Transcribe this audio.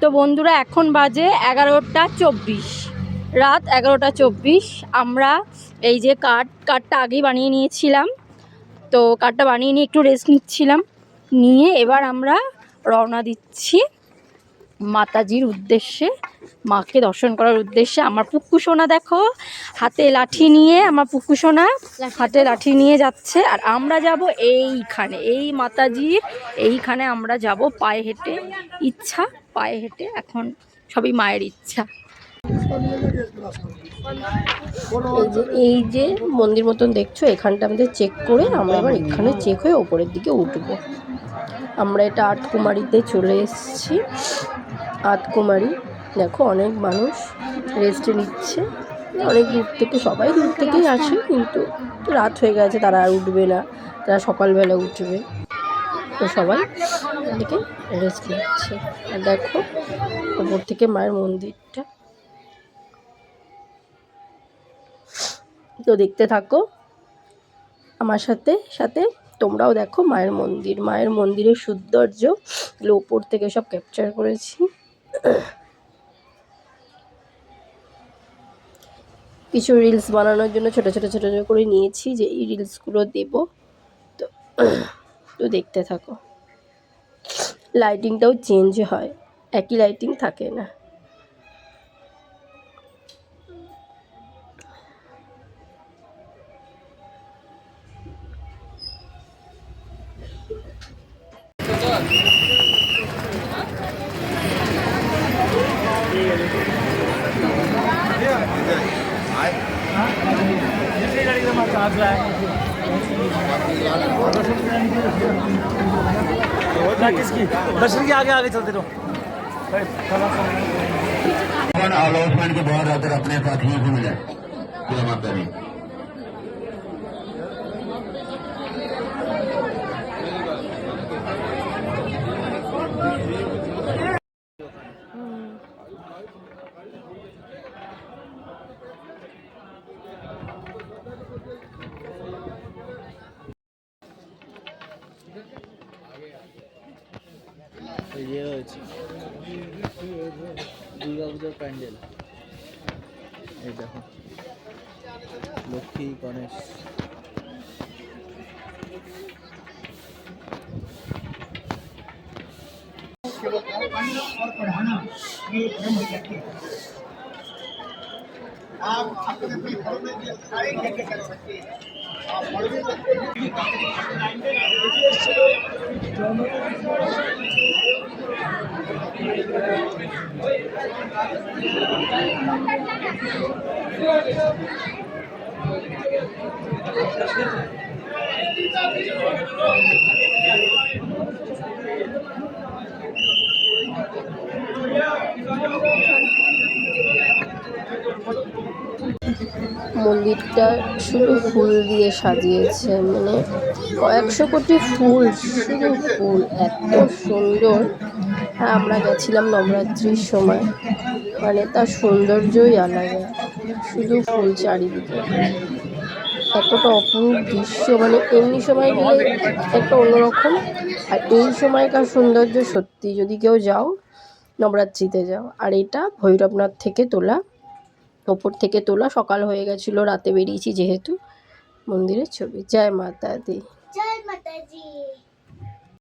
তো বন্ধুরা, এখন বাজে এগারোটা চব্বিশ। রাত এগারোটা চব্বিশ। আমরা এই যে কার্ড, কার্ডটা আগেই বানিয়ে নিয়েছিলাম। তো কার্ডটা বানিয়ে নিয়ে একটু রেস্ট নিচ্ছিলাম। নিয়ে এবার আমরা রওনা দিচ্ছি মাতাজির উদ্দেশ্যে, মাকে দর্শন করার উদ্দেশ্যে আমার পুক্কু সোনা দেখো, হাতে লাঠি নিয়ে আমার পুক্কু সোনা হাতে লাঠি নিয়ে যাচ্ছে আর আমরা যাব এইখানে, এই মাতাজির এইখানে আমরা যাব পায়ে হেঁটে, ইচ্ছা পায়ে হেঁটে, এখন সবই মায়ের ইচ্ছা। এই যে এই যে মন্দির মতন দেখছ, এখানটা আমাদের চেক করে আমরা আবার এখানে চেক হয়ে ওপরের দিকে উঠবো। আমরা এটা আটকুমারিতে চলে এসেছি। আটকুমারি দেখো, অনেক মানুষ রেস্টে নিচ্ছে। অনেক দূর থেকে, সবাই দূর থেকেই আসে, কিন্তু রাত হয়ে গেছে, তারা আর উঠবে না। তারা সকালবেলা উঠবে। তো সবাই এদিকে রেস্ট নিচ্ছে। আর দেখো, ওপর থেকে মায়ের মন্দিরটা। তো দেখতে থাকো, আমার সাথে সাথে তোমরাও দেখো মায়ের মন্দির। মায়ের মন্দিরের সৌন্দর্য ওপর থেকে সব ক্যাপচার করেছি। কিছু রিলস বানানোর জন্য ছোট ছোট ছোট ছোট করে নিয়েছি যে এই রিলসগুলো দেব। তো তো দেখতে থাকো। লাইটিংটাও চেঞ্জ হয়। একই লাইটিং থাকে না। किसकी दर्शन के आगे आगे चलते रहो। अलाउंसमेंट के बहुत अगर अपने साथियों को मिला। कि करें। ইয়ে হয়েছে দুর্গা পুজোর প্যান্ডেল। এই দেখো। লক্ষ্মী গণেশ। Thank you. মন্দিরটা শুধু ফুল দিয়ে সাজিয়েছে মানে কয়েকশো কোটি ফুল, শুধু ফুল, এত সুন্দর। আর আমরা গেছিলাম নবরাত্রির সময় মানে তার সৌন্দর্যই আলাদা, শুধু ফুল চারিদিকে। এতটা অপরূপ দৃশ্য মানে এমনি সময় গেলে একটা অন্যরকম। আর এই সময়কার সৌন্দর্য সত্যি, যদি কেউ যাও, নবরাত্রিতে যাও। আর এটা ভৈরবনাথ থেকে তোলা ওপর থেকে তোলা সকাল হয়ে গেছিল, রাতে বেরিয়েছি যেহেতু মন্দিরের ছবি। জয় মাতা দি জয় মাতাজি।